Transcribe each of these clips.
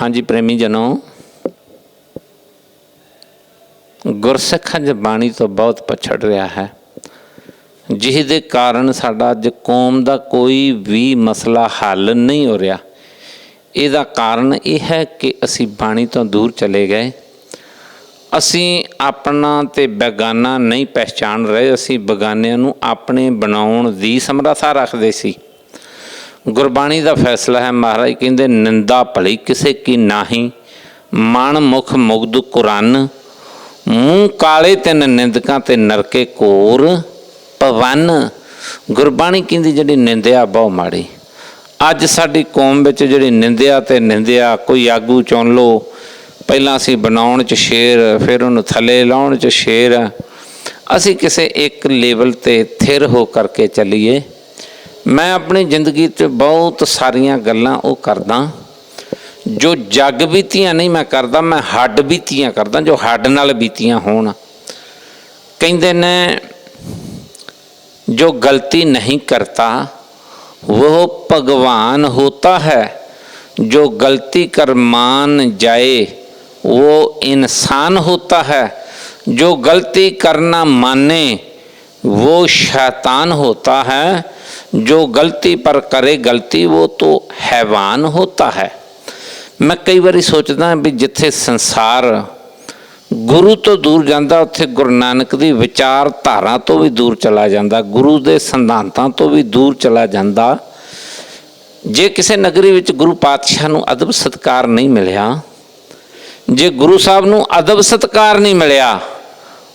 ਹਾਂਜੀ ਪ੍ਰੇਮੀ ਜਨੋ, ਗੁਰਸਿੱਖ ਅੱਜ ਬਾਣੀ ਤੋਂ ਬਹੁਤ ਪਛੜ ਰਿਹਾ ਹੈ। ਜਿਹਦੇ ਕਾਰਨ ਸਾਡਾ ਅੱਜ ਕੌਮ ਦਾ ਕੋਈ ਵੀ ਮਸਲਾ ਹੱਲ ਨਹੀਂ ਹੋ ਰਿਹਾ। ਇਹਦਾ ਕਾਰਨ ਇਹ ਹੈ ਕਿ ਅਸੀਂ ਬਾਣੀ ਤੋਂ ਦੂਰ ਚਲੇ ਗਏ। ਅਸੀਂ ਆਪਣਾ ਤੇ ਬੇਗਾਨਾ ਨਹੀਂ ਪਹਿਚਾਨ ਰਹੇ। ਅਸੀਂ ਬੇਗਾਨਿਆਂ ਨੂੰ ਆਪਣੇ ਬਣਾਉਣ ਦੀ ਸਮਰੱਥਾ ਰੱਖਦੇ ਸੀ। ਗੁਰਬਾਣੀ ਦਾ ਫੈਸਲਾ ਹੈ ਮਹਾਰਾਜ, ਕਹਿੰਦੇ ਨਿੰਦਾ ਭਲੀ ਕਿਸੇ ਕੀ ਨਾਹੀ, ਮਨ ਮੁਖ ਮੁਗਧ ਕੁਰਨ, ਮੂੰਹ ਕਾਲੇ ਤਿੰਨ ਨਿੰਦਕਾਂ ਤੇ ਨਰਕੇ ਕੋਰ ਪਵਨ ਗੁਰਬਾਣੀ ਕਹਿੰਦੀ ਜਿਹੜੀ ਨਿੰਦਿਆ ਬਹੁ ਮਾੜੀ। ਅੱਜ ਸਾਡੀ ਕੌਮ ਵਿੱਚ ਜਿਹੜੀ ਨਿੰਦਿਆ ਤੇ ਨਿੰਦਿਆ, ਕੋਈ ਆਗੂ ਚੁਣ ਲੋ ਪਹਿਲਾਂ ਅਸੀਂ ਬਣਾਉਣ ਚ ਸ਼ੇਰ, ਫਿਰ ਉਹਨੂੰ ਥੱਲੇ ਲਾਉਣ ਚ ਸ਼ੇਰ। ਅਸੀਂ ਕਿਸੇ ਇੱਕ ਲੈਵਲ ਤੇ ਥਿਰ ਹੋ ਕਰਕੇ ਚੱਲੀਏ। ਮੈਂ ਆਪਣੀ ਜ਼ਿੰਦਗੀ 'ਚ ਬਹੁਤ ਸਾਰੀਆਂ ਗੱਲਾਂ ਉਹ ਕਰਦਾ ਜੋ ਜੱਗ ਬੀਤੀਆਂ ਨਹੀਂ ਮੈਂ ਕਰਦਾ ਮੈਂ ਹੱਡ ਬੀਤੀਆਂ ਕਰਦਾ ਜੋ ਹੱਡ ਨਾਲ ਬੀਤੀਆਂ ਹੋਣ ਕਹਿੰਦੇ ਨੇ ਜੋ ਗਲਤੀ ਨਹੀਂ ਕਰਤਾ ਉਹ ਭਗਵਾਨ ਹੋਤਾ ਹੈ ਜੋ गलती कर मान जाए वो इंसान होता है जो गलती करना माने वो शैतान होता है जो गलती पर करे गलती वो तो हैवान होता है ਮੈਂ ਕਈ ਵਾਰੀ ਸੋਚਦਾ ਵੀ ਜਿੱਥੇ ਸੰਸਾਰ ਗੁਰੂ ਤੋਂ ਦੂਰ ਜਾਂਦਾ ਉੱਥੇ ਗੁਰੂ ਨਾਨਕ ਦੀ ਵਿਚਾਰਧਾਰਾ ਤੋਂ ਵੀ ਦੂਰ ਚਲਾ ਜਾਂਦਾ ਗੁਰੂ ਦੇ ਸਿਧਾਂਤਾਂ ਤੋਂ ਵੀ ਦੂਰ ਚਲਾ ਜਾਂਦਾ ਜੇ ਕਿਸੇ ਨਗਰੀ ਵਿੱਚ ਗੁਰੂ ਪਾਤਸ਼ਾਹ ਨੂੰ ਅਦਬ ਸਤਕਾਰ ਨਹੀਂ ਮਿਲਿਆ ਜੇ ਗੁਰੂ ਸਾਹਿਬ ਨੂੰ ਅਦਬ ਸਤਕਾਰ ਨਹੀਂ ਮਿਲਿਆ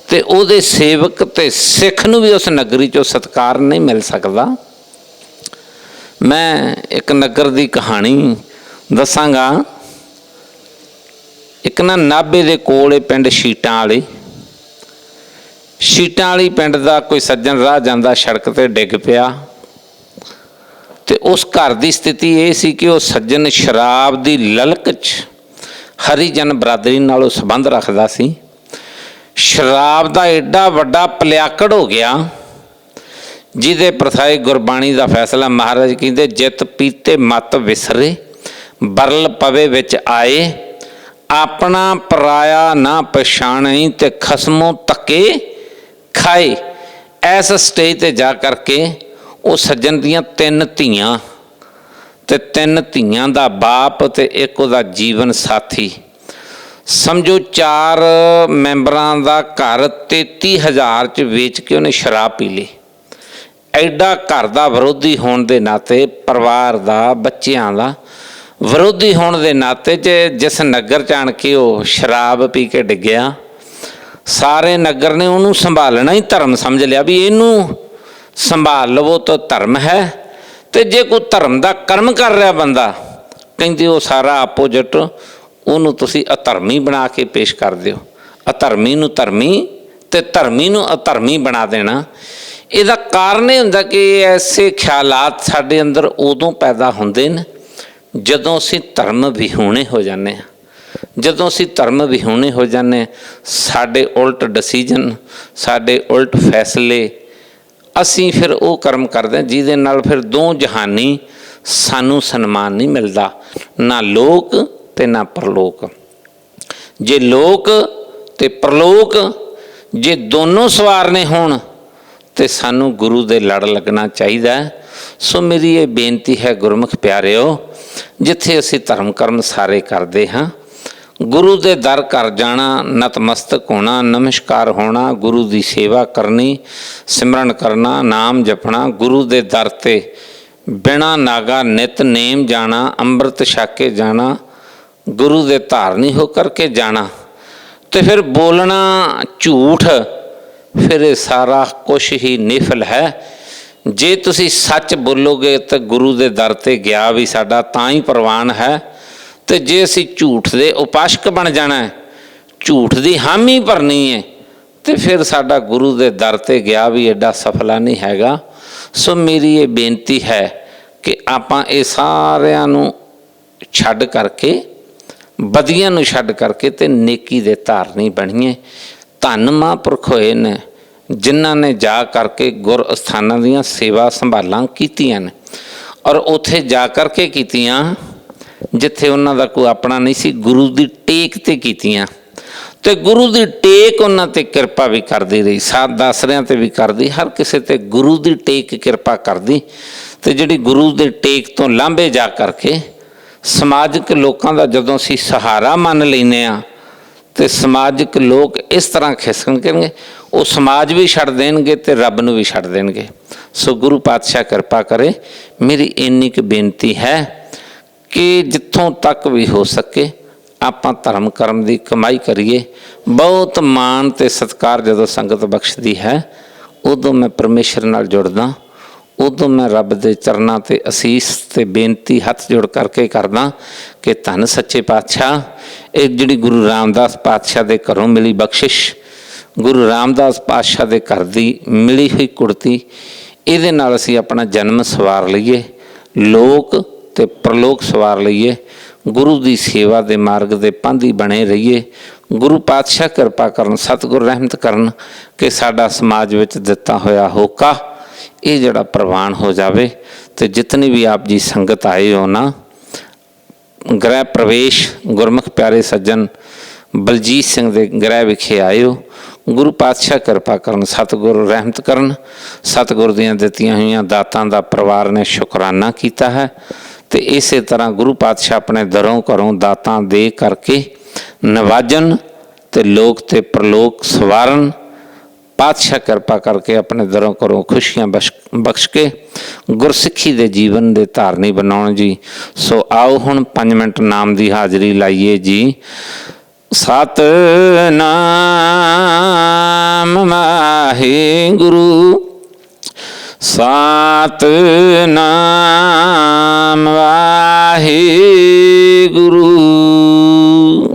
ਤੇ ਉਹਦੇ ਸੇਵਕ ਤੇ ਸਿੱਖ ਨੂੰ ਵੀ ਉਸ ਨਗਰੀ ਚੋਂ ਸਤਕਾਰ ਨਹੀਂ ਮਿਲ ਸਕਦਾ ਮੈਂ ਇੱਕ ਨਗਰ ਦੀ ਕਹਾਣੀ ਦੱਸਾਂਗਾ। ਇੱਕ ਨਾ ਨਾਭੇ ਦੇ ਕੋਲ ਇਹ ਪਿੰਡ ਸ਼ੀਟਾਂ ਵਾਲੀ। ਸ਼ੀਟਾਂ ਵਾਲੀ ਪਿੰਡ ਦਾ ਕੋਈ ਸੱਜਣ ਰਾਹ ਜਾਂਦਾ, ਸੜਕ ਤੇ ਡਿੱਗ ਪਿਆ। ਤੇ ਉਸ ਘਰ ਦੀ ਸਥਿਤੀ ਇਹ ਸੀ ਕਿ ਉਹ ਸੱਜਣ ਸ਼ਰਾਬ ਦੀ ਲਲਕ 'ਚ ਹਰੀਜਨ ਬਰਾਦਰੀ ਨਾਲ ਉਹ ਸੰਬੰਧ ਰੱਖਦਾ ਸੀ। ਸ਼ਰਾਬ ਦਾ ਐਡਾ ਵੱਡਾ ਪਲਿਆਕੜ ਹੋ ਗਿਆ ਜਿਹਦੇ ਪ੍ਰਥਾਏ ਗੁਰਬਾਣੀ ਦਾ ਫੈਸਲਾ ਮਹਾਰਾਜ ਕਹਿੰਦੇ, ਜਿਤ ਪੀਤੇ ਮਤ ਵਿਸਰੇ, ਬਰਲ ਪਵੇ ਵਿੱਚ ਆਏ, ਆਪਣਾ ਪਰਾਇਆ ਨਾ ਪਛਾਣਈ ਤੇ ਖਸਮੋਂ ਤੱਕੇ ਖਾਏ। ਐਸ ਸਟੇਜ ਤੇ ਜਾ ਕਰਕੇ ਉਹ ਸੱਜਣ ਦੀਆਂ ਤਿੰਨ ਧੀਆਂ ਤੇ ਤਿੰਨ ਧੀਆਂ ਦਾ ਬਾਪ ਤੇ ਇੱਕ ਉਹਦਾ ਜੀਵਨ ਸਾਥੀ। ਸਮਝੋ ਚਾਰ ਮੈਂਬਰਾਂ ਦਾ ਘਰ 33000 ਚ ਵੇਚ ਕੇ ਉਹਨੇ ਸ਼ਰਾਬ ਪੀ ਲਈ। ਐਡਾ ਘਰ ਦਾ ਵਿਰੋਧੀ ਹੋਣ ਦੇ ਨਾਤੇ, ਪਰਿਵਾਰ ਦਾ, ਬੱਚਿਆਂ ਦਾ ਵਿਰੋਧੀ ਹੋਣ ਦੇ ਨਾਤੇ ਜੇ ਜਿਸ ਨਗਰ ਚ ਆਣ ਕੇ ਉਹ ਸ਼ਰਾਬ ਪੀ ਕੇ ਡਿੱਗਿਆ, ਸਾਰੇ ਨਗਰ ਨੇ ਉਹਨੂੰ ਸੰਭਾਲਣਾ ਹੀ ਧਰਮ ਸਮਝ ਲਿਆ ਵੀ ਇਹਨੂੰ ਸੰਭਾਲ ਲਵੋ ਤਾਂ ਧਰਮ ਹੈ ਤੇ ਜੇ ਕੋਈ ਧਰਮ ਦਾ ਕਰਮ ਕਰ ਰਿਹਾ ਬੰਦਾ, ਕਹਿੰਦੇ ਉਹ ਸਾਰਾ ਆਪੋਜੀਟ ਉਹਨੂੰ ਤੁਸੀਂ ਅਧਰਮੀ ਬਣਾ ਕੇ ਪੇਸ਼ ਕਰ ਦਿਓ। ਅਧਰਮੀ ਨੂੰ ਧਰਮੀ ਤੇ ਧਰਮੀ ਨੂੰ ਅਧਰਮੀ ਬਣਾ ਦੇਣਾ। ਇਹਦਾ ਕਾਰਨ ਇਹ ਹੁੰਦਾ ਕਿ ਐਸੇ ਖਿਆਲਾਤ ਸਾਡੇ ਅੰਦਰ ਉਦੋਂ ਪੈਦਾ ਹੁੰਦੇ ਨੇ ਜਦੋਂ ਅਸੀਂ ਧਰਮ ਵਿਹੂਣੇ ਹੋ ਜਾਂਦੇ ਹਾਂ। ਜਦੋਂ ਅਸੀਂ ਧਰਮ ਵਿਹੂਣੇ ਹੋ ਜਾਂਦੇ ਹਾਂ, ਸਾਡੇ ਉਲਟ ਡਿਸੀਜਨ ਸਾਡੇ ਉਲਟ ਫੈਸਲੇ ਅਸੀਂ ਫਿਰ ਉਹ ਕਰਮ ਕਰਦੇ ਹਾਂ ਜਿਹਦੇ ਨਾਲ ਫਿਰ ਦੋ ਜਹਾਨੀ ਸਾਨੂੰ ਸਨਮਾਨ ਨਹੀਂ ਮਿਲਦਾ ਨਾ ਲੋਕ ਤੇ ਨਾ ਪਰਲੋਕ। ਜੇ ਲੋਕ ਤੇ ਪਰਲੋਕ ਜੇ ਦੋਨੋਂ ਸਵਾਰਨੇ ਹੋਣ ਤੇ ਸਾਨੂੰ ਗੁਰੂ ਦੇ ਲੜ ਲੱਗਣਾ ਚਾਹੀਦਾ ਸੋ ਮੇਰੀ ਇਹ ਬੇਨਤੀ ਹੈ, ਗੁਰਮੁਖ ਪਿਆਰਿਓ, ਜਿੱਥੇ ਅਸੀਂ ਧਰਮ ਕਰਮ ਸਾਰੇ ਕਰਦੇ ਹਾਂ, ਗੁਰੂ ਦੇ ਦਰ ਘਰ ਜਾਣਾ, ਨਤਮਸਤਕ ਹੋਣਾ, ਨਮਸਕਾਰ ਹੋਣਾ, ਗੁਰੂ ਦੀ ਸੇਵਾ ਕਰਨੀ, ਸਿਮਰਨ ਕਰਨਾ, ਨਾਮ ਜਪਣਾ, ਗੁਰੂ ਦੇ ਦਰ ਤੇ ਬਿਨਾ ਨਾਗਾ ਨਿਤ ਨੇਮ ਜਾਣਾ, ਅੰਮ੍ਰਿਤ ਛਕ ਕੇ ਜਾਣਾ, ਗੁਰੂ ਦੇ ਧਾਰਨੀ ਹੋ ਕਰਕੇ ਜਾਣਾ, ਤੇ ਫਿਰ ਬੋਲਣਾ ਝੂਠ ਫਿਰ ਇਹ ਸਾਰਾ ਕੁਝ ਹੀ ਨਿਫਲ ਹੈ। ਜੇ ਤੁਸੀਂ ਸੱਚ ਬੋਲੋਗੇ ਤਾਂ ਗੁਰੂ ਦੇ ਦਰ ਤੇ ਗਿਆ ਵੀ ਸਾਡਾ ਤਾਂ ਹੀ ਪ੍ਰਵਾਨ ਹੈ। ਤੇ ਜੇ ਅਸੀਂ ਝੂਠ ਦੇ ਉਪਾਸ਼ਕ ਬਣ ਜਾਣਾ ਹੈ, ਝੂਠ ਦੀ ਹਾਮੀ ਭਰਨੀ ਹੈ, ਤੇ ਫਿਰ ਸਾਡਾ ਗੁਰੂ ਦੇ ਦਰ ਤੇ ਗਿਆ ਵੀ ਐਡਾ ਸਫਲਾ ਨਹੀਂ ਹੈਗਾ। ਸੋ ਮੇਰੀ ਇਹ ਬੇਨਤੀ ਹੈ ਕਿ ਆਪਾਂ ਇਹ ਸਾਰਿਆਂ ਨੂੰ ਛੱਡ ਕਰਕੇ ਬਦੀਆਂ ਨੂੰ ਛੱਡ ਕਰਕੇ ਤੇ ਨੇਕੀ ਦੇ ਧਾਰਨੀ ਬਣੀਏ। ਧੰਨ ਮਹਾਂਪੁਰਖ ਹੋਏ ਨੇ, ਜਿਨ੍ਹਾਂ ਨੇ ਜਾ ਕਰਕੇ ਗੁਰ ਅਸਥਾਨਾਂ ਦੀਆਂ ਸੇਵਾ ਸੰਭਾਲਾਂ ਕੀਤੀਆਂ ਨੇ। ਔਰ ਉੱਥੇ ਜਾ ਕਰਕੇ ਕੀਤੀਆਂ, ਜਿੱਥੇ ਉਹਨਾਂ ਦਾ ਕੋਈ ਆਪਣਾ ਨਹੀਂ ਸੀ, ਗੁਰੂ ਦੀ ਟੇਕ ਤੇ ਕੀਤੀਆਂ। ਤੇ ਗੁਰੂ ਦੀ ਟੇਕ ਉਹਨਾਂ ਤੇ ਕਿਰਪਾ ਵੀ ਕਰਦੀ ਰਹੀ ਸਾਥ ਦਾਸਰਿਆਂ ਤੇ ਵੀ ਕਰਦੀ, ਹਰ ਕਿਸੇ ਤੇ ਗੁਰੂ ਦੀ ਟੇਕ ਕਿਰਪਾ ਕਰਦੀ। ਤੇ ਜਿਹੜੀ ਗੁਰੂ ਦੇ ਟੇਕ ਤੋਂ ਲਾਂਭੇ ਜਾ ਕਰਕੇ, ਸਮਾਜਿਕ ਲੋਕਾਂ ਦਾ ਜਦੋਂ ਅਸੀਂ ਸਹਾਰਾ ਮੰਨ ਲੈਨੇ ਆ ਤੇ ਸਮਾਜਿਕ ਲੋਕ ਇਸ ਤਰ੍ਹਾਂ ਖਿਸਕਣ ਕਰਨਗੇ। ਉਹ ਸਮਾਜ ਵੀ ਛੱਡ ਦੇਣਗੇ ਤੇ ਰੱਬ ਨੂੰ ਵੀ ਛੱਡ ਦੇਣਗੇ। ਸੋ ਗੁਰੂ ਪਾਤਸ਼ਾਹ ਕਿਰਪਾ ਕਰੇ, ਮੇਰੀ ਇੰਨੀ ਕੁ ਬੇਨਤੀ ਹੈ ਕਿ ਜਿੱਥੋਂ ਤੱਕ ਵੀ ਹੋ ਸਕੇ, ਆਪਾਂ ਧਰਮ ਕਰਮ ਦੀ ਕਮਾਈ ਕਰੀਏ। ਬਹੁਤ ਮਾਣ ਤੇ ਸਤਿਕਾਰ ਜਦੋਂ ਸੰਗਤ ਬਖਸ਼ਦੀ ਹੈ, ਉਦੋਂ ਮੈਂ ਪਰਮੇਸ਼ਰ ਨਾਲ ਜੁੜਦਾ, ਉਦੋਂ ਮੈਂ ਰੱਬ ਦੇ ਚਰਨਾਂ ਤੇ ਅਸੀਸ ਤੇ ਬੇਨਤੀ ਹੱਥ ਜੋੜ ਕਰਕੇ ਕਰਦਾ ਕਿ ਧੰਨ ਸੱਚੇ ਪਾਤਸ਼ਾਹ ਇਹ ਜਿਹੜੀ ਗੁਰੂ ਰਾਮਦਾਸ ਪਾਤਸ਼ਾਹ ਦੇ ਘਰੋਂ ਮਿਲੀ ਬਖਸ਼ਿਸ਼, ਗੁਰੂ ਰਾਮਦਾਸ ਪਾਤਸ਼ਾਹ ਦੇ ਘਰ ਦੀ ਮਿਲੀ ਹੋਈ ਕੁੜਤੀ, ਇਹਦੇ ਨਾਲ ਅਸੀਂ ਆਪਣਾ ਜਨਮ ਸਵਾਰ ਲਈਏ, ਲੋਕ ਤੇ ਪ੍ਰਲੋਕ ਸਵਾਰ ਲਈਏ, ਗੁਰੂ ਦੀ ਸੇਵਾ ਦੇ ਮਾਰਗ ਦੇ ਪੰਧੀ ਬਣੇ ਰਹੀਏ, ਗੁਰੂ ਪਾਤਸ਼ਾਹ ਕਿਰਪਾ ਕਰਨ, ਸਤਿਗੁਰ ਰਹਿਮਤ ਕਰਨ ਕਿ ਸਾਡਾ ਸਮਾਜ ਵਿੱਚ ਦਿੱਤਾ ਹੋਇਆ ਹੋਕਾ ਇਹ ਜਿਹੜਾ ਪ੍ਰਵਾਨ ਹੋ ਜਾਵੇ ਤੇ ਜਿਤਨੀ ਵੀ ਆਪ ਜੀ ਸੰਗਤ ਆਏ ਹੋ ਨਾ ਗ੍ਰਹਿ ਪ੍ਰਵੇਸ਼, ਗੁਰਮੁਖ ਪਿਆਰੇ ਸੱਜਣ, ਬਲਜੀਤ ਸਿੰਘ ਦੇ ਗ੍ਰਹਿ ਵਿਖੇ ਆਇਓ। ਗੁਰੂ ਪਾਤਸ਼ਾਹ ਕਿਰਪਾ ਕਰਨ, ਸਤਿਗੁਰ ਰਹਿਮਤ ਕਰਨ। ਸਤਿਗੁਰ ਦੀਆਂ ਦਿੱਤੀਆਂ ਹੋਈਆਂ ਦਾਤਾਂ ਦਾ ਪਰਿਵਾਰ ਨੇ ਸ਼ੁਕਰਾਨਾ ਕੀਤਾ ਹੈ। ਤੇ ਇਸੇ ਤਰ੍ਹਾਂ ਗੁਰੂ ਪਾਤਸ਼ਾਹ ਆਪਣੇ ਦਰੋਂ ਘਰੋਂ ਦਾਤਾਂ ਦੇ ਕਰਕੇ ਨਵਾਜਨ ਤੇ ਲੋਕ ਤੇ ਪ੍ਰਲੋਕ ਸਵਾਰਨ, ਪਾਤਸ਼ਾਹ ਕਿਰਪਾ ਕਰਕੇ ਆਪਣੇ ਦਰੋਂ ਘਰੋਂ ਖੁਸ਼ੀਆਂ ਬਖਸ਼- ਬਖਸ਼ ਕੇ ਗੁਰਸਿੱਖੀ ਦੇ ਜੀਵਨ ਦੇ ਧਾਰਨੀ ਬਣਾਉਣ ਜੀ। ਸੋ ਆਓ ਹੁਣ 5 ਮਿੰਟ ਨਾਮ ਦੀ ਹਾਜ਼ਰੀ ਲਾਈਏ ਜੀ। ਸਤ ਨਾਮ ਵਾਹਿਗੁਰੂ। ਸਤ ਨਾਮ ਵਾਹਿਗੁਰੂ।